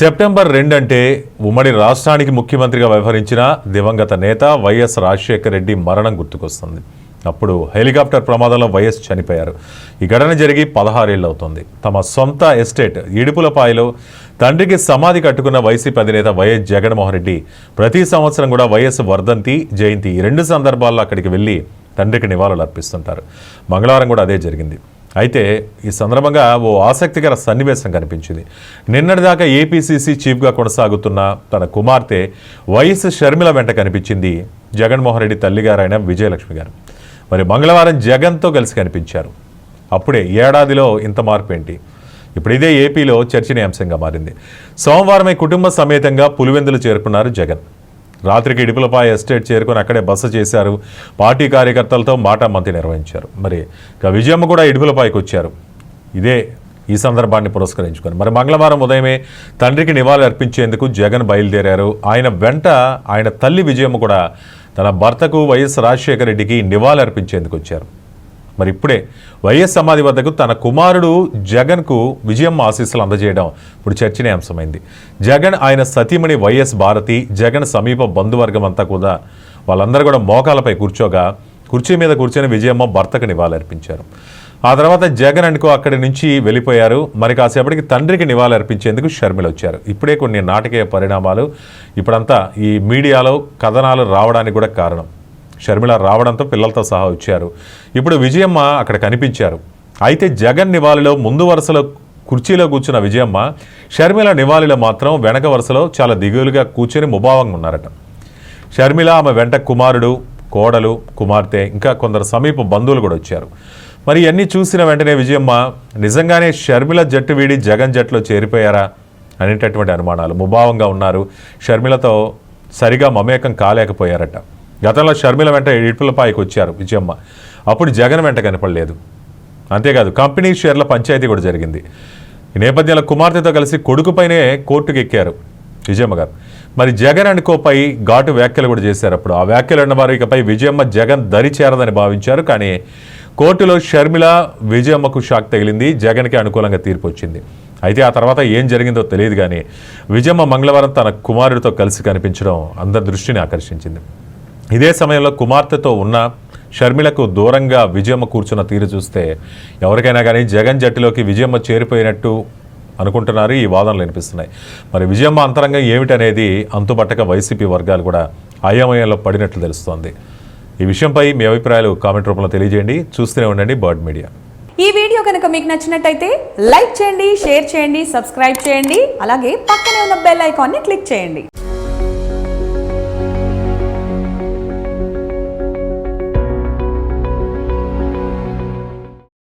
September రెండు అంటే ఉమ్మడి రాష్ట్రానికి ముఖ్యమంత్రిగా వ్యవహరించిన దివంగత నేత వైఎస్ రాజశేఖర రెడ్డి మరణం గుర్తుకొస్తుంది. అప్పుడు హెలికాప్టర్ ప్రమాదంలో వైఎస్ చనిపోయారు. ఈ ఘటన జరిగి పదహారేళ్ళు అవుతుంది. తమ సొంత ఎస్టేట్ ఇడుపులపాయలో తండ్రికి సమాధి కట్టుకున్న వైసీపీ అధినేత వైఎస్ జగన్మోహన్ రెడ్డి ప్రతి సంవత్సరం కూడా వైఎస్ వర్ధంతి జయంతి ఈ రెండు సందర్భాల్లో అక్కడికి వెళ్ళి తండ్రికి నివాళులు అర్పిస్తుంటారు. మంగళవారం కూడా అదే జరిగింది. అయితే ఈ సందర్భంగా ఓ ఆసక్తికర సన్నివేశం కనిపించింది. నిన్నటిదాకా ఏపీసీసీ చీఫ్గా కొనసాగుతున్న తన కుమార్తె వైఎస్ షర్మిల వెంట కనిపించింది జగన్మోహన్ రెడ్డి తల్లిగారైన విజయలక్ష్మి గారు. మరి మంగళవారం జగన్తో కలిసి కనిపించారు. అప్పుడే ఏడాదిలో ఇంత మార్పు ఏంటి? ఇప్పుడు ఇదే ఏపీలో చర్చనీయాంశంగా మారింది. సోమవారమే కుటుంబ సమేతంగా పులివెందులు చేరుకున్నారు జగన్. రాత్రికి ఇడుపులపాయ ఎస్టేట్ చేరుకొని అక్కడే బస చేశారు. పార్టీ కార్యకర్తలతో మాటామంతి నిర్వహించారు. మరి ఇక విజయమ్మ కూడా ఇడుపులపాయకు వచ్చారు. ఇదే ఈ సందర్భాన్ని పురస్కరించుకొని. మరి మంగళవారం ఉదయమే తండ్రికి నివాళులు అర్పించేందుకు జగన్ బయలుదేరారు. ఆయన వెంట ఆయన తల్లి విజయమ్మ కూడా తన భర్తకు వైఎస్ రాజశేఖర రెడ్డికి నివాళులు అర్పించేందుకు వచ్చారు. మరి ఇప్పుడే వైఎస్ సమాధి వద్దకు తన కుమారుడు జగన్కు విజయం ఆశీస్సులు అందజేయడం ఇప్పుడు చర్చనీయాంశమైంది జగన్ ఆయన సతీమణి వైఎస్ భారతి జగన్ సమీప బంధువర్గం అంతా కూడా వాళ్ళందరూ కూడా మోకాలపై కూర్చోగా కుర్చీ మీద కూర్చొని విజయమ్మ భర్తకు నివాళులర్పించారు. ఆ తర్వాత జగన్ అనుకో అక్కడి నుంచి వెళ్ళిపోయారు. మరి కాసేపటికి తండ్రికి నివాళులర్పించేందుకు షర్మిల వచ్చారు. ఇప్పుడే కొన్ని నాటకీయ పరిణామాలు ఇప్పుడంతా ఈ మీడియాలో కథనాలు రావడానికి కూడా కారణం. షర్మిల రావడంతో పిల్లలతో సహా వచ్చారు. ఇప్పుడు విజయమ్మ అక్కడ కనిపించారు. అయితే జగన్ నివాళిలో ముందు వరుసలో కుర్చీలో కూర్చున్న విజయమ్మ షర్మిల నివాళిలో మాత్రం వెనక వరుసలో చాలా దిగులుగా కూర్చొని ముభావంగా ఉన్నారట. షర్మిల ఆమె వెంట కుమారుడు కోడలు కుమార్తె ఇంకా కొందరు సమీప బంధువులు కూడా వచ్చారు. మరి ఇవన్నీ చూసిన వెంటనే విజయమ్మ నిజంగానే షర్మిల జట్టు వీడి జగన్ జట్టులో చేరిపోయారా? అనేటటువంటి అనుమానాలు. ముభావంగా ఉన్నారు. షర్మిలతో సరిగా మమేకం కాలేకపోయారట. గతంలో షర్మిల వెంట ఇటులపాయికి వచ్చారు విజయమ్మ. అప్పుడు జగన్ వెంట కనపడలేదు. అంతేకాదు కంపెనీ షేర్ల పంచాయతీ కూడా జరిగింది. ఈ నేపథ్యంలో కుమార్తెతో కలిసి కొడుకుపైనే కోర్టుకు ఎక్కారు విజయమ్మ గారు. మరి జగన్ అనుకోపై ఘాటు వ్యాఖ్యలు కూడా చేశారు అప్పుడు. ఆ వ్యాఖ్యలు ఉన్నవారు ఇకపై విజయమ్మ జగన్ దరి చేరదని భావించారు. కానీ కోర్టులో షర్మిల విజయమ్మకు షాక్ తగిలింది. జగన్కి అనుకూలంగా తీర్పు వచ్చింది. అయితే ఆ తర్వాత ఏం జరిగిందో తెలియదు కానీ విజయమ్మ మంగళవారం తన కుమారుడితో కలిసి కనిపించడం అందరి దృష్టిని ఆకర్షించింది. ఇదే సమయంలో కుమార్తెతో ఉన్న షర్మిలకు దూరంగా విజయమ్మ కూర్చున్న తీరు చూస్తే ఎవరికైనా కానీ జగన్ జట్టులోకి విజయమ్మ చేరిపోయినట్టు అనుకుంటున్నారు. ఈ వాదనలు వినిపిస్తున్నాయి. మరి విజయమ్మ అంతరంగం ఏమిటనేది అంతుపట్టక వైసీపీ వర్గాలు కూడా అయోమయంలో పడినట్లు తెలుస్తోంది. ఈ విషయంపై మీ అభిప్రాయాలు కామెంట్ రూపంలో తెలియజేయండి. చూస్తూనే ఉండండి బర్డ్ మీడియా. ఈ వీడియో కనుక మీకు నచ్చినట్టయితే లైక్ చేయండి షేర్ చేయండి సబ్స్క్రైబ్ చేయండి అలాగే పక్కనే ఉన్న బెల్ ఐకాన్ని క్లిక్ చేయండి.